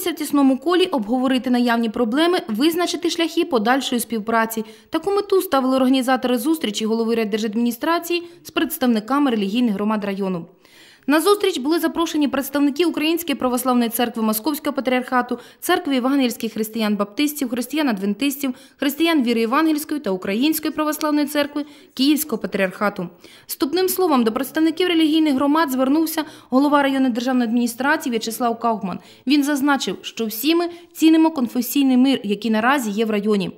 В тісному колі обговорити наявні проблеми, визначити шляхи подальшої співпраці. Таку мету ставили організатори зустрічі голови райдержадміністрації з представниками релігійних громад району. На зустріч були запрошені представники Української православної церкви Московського патріархату, церкви євангельських християн-баптистів, християн-адвентистів, християн віри Євангельської та Української православної церкви Київського патріархату. Вступним словом до представників релігійних громад звернувся голова районної державної адміністрації В'ячеслав Кауфман. Він зазначив, що всі ми цінимо конфесійний мир, який наразі є в районі.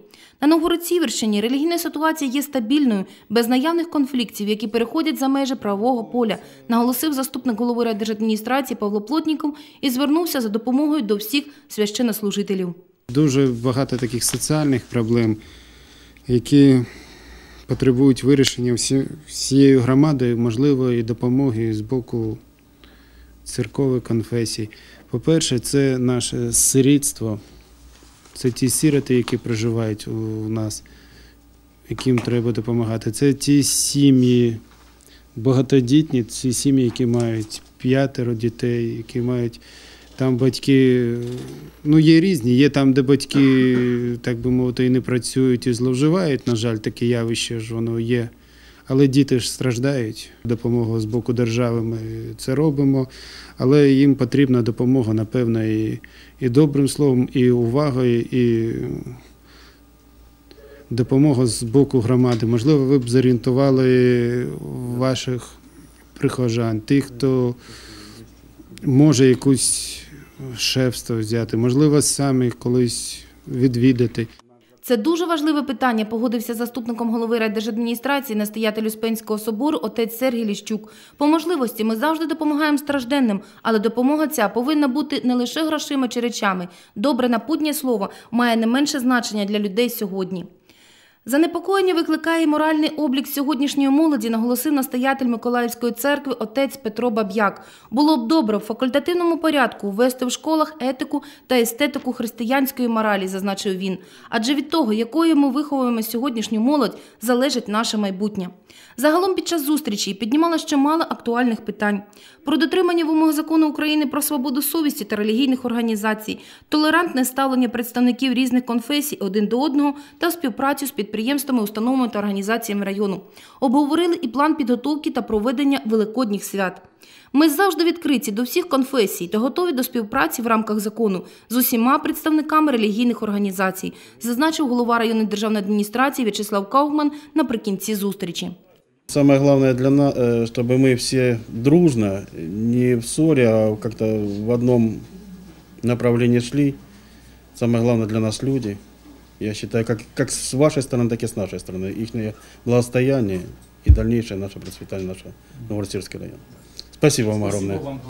На Новгород-Сіверщині релігійна ситуація є стабільною, без наявних конфліктів, які переходять за межі правового поля, наголосив заступник голови райдержадміністрації Павло Плотніков і звернувся за допомогою до всіх священнослужителів. Дуже багато таких соціальних проблем, які потребують вирішення всією громадою, можливо, і допомоги з боку церкових конфесій. По-перше, це наше сирітство, це ті сироти, які проживають у нас, яким треба допомагати. Це ті сім'ї багатодітні, ці сім'ї, які мають п'ятеро дітей, які мають там батьки, ну є різні, є там, де батьки, так би мовити, і не працюють і зловживають. На жаль, таке явище ж воно є. Але діти ж страждають. Допомогу з боку держави ми це робимо, але їм потрібна допомога, напевно, і, і добрим словом, і увагою, і допомога з боку громади. Можливо, ви б зорієнтували ваших прихожан, тих, хто може якусь шефство взяти, можливо, самі колись відвідати. Це дуже важливе питання, погодився заступником голови райдержадміністрації, настоятель Успенського собору отець Сергій Ліщук. По можливості ми завжди допомагаємо стражденним, але допомога ця повинна бути не лише грошима чи речами. Добре напутнє слово має не менше значення для людей сьогодні. Занепокоєння викликає моральний облік сьогоднішньої молоді, наголосив настоятель Миколаївської церкви отець Петро Баб'як. Було б добре в факультативному порядку ввести в школах етику та естетику християнської моралі, зазначив він. Адже від того, якою ми виховуємо сьогоднішню молодь, залежить наше майбутнє. Загалом під час зустрічі піднімалося чимало актуальних питань про дотримання вимог закону України про свободу совісті та релігійних організацій, толерантне ставлення представників різних конфесій один до одного та співпрацю з підприємствами, установами та організаціями району. Обговорили і план підготовки та проведення великодніх свят. Ми завжди відкриті до всіх конфесій та готові до співпраці в рамках закону з усіма представниками релігійних організацій, зазначив голова районної державної адміністрації В'ячеслав Кауфман наприкінці зустрічі. Самое главное для нас, э, чтобы мы все дружно, не в ссоре, а как-то в одном направлении шли. Самое главное для нас люди. Я считаю, как, как с вашей стороны, так и с нашей стороны. Их благостояние и дальнейшее наше процветание наше Новороссийский район. Спасибо вам огромное.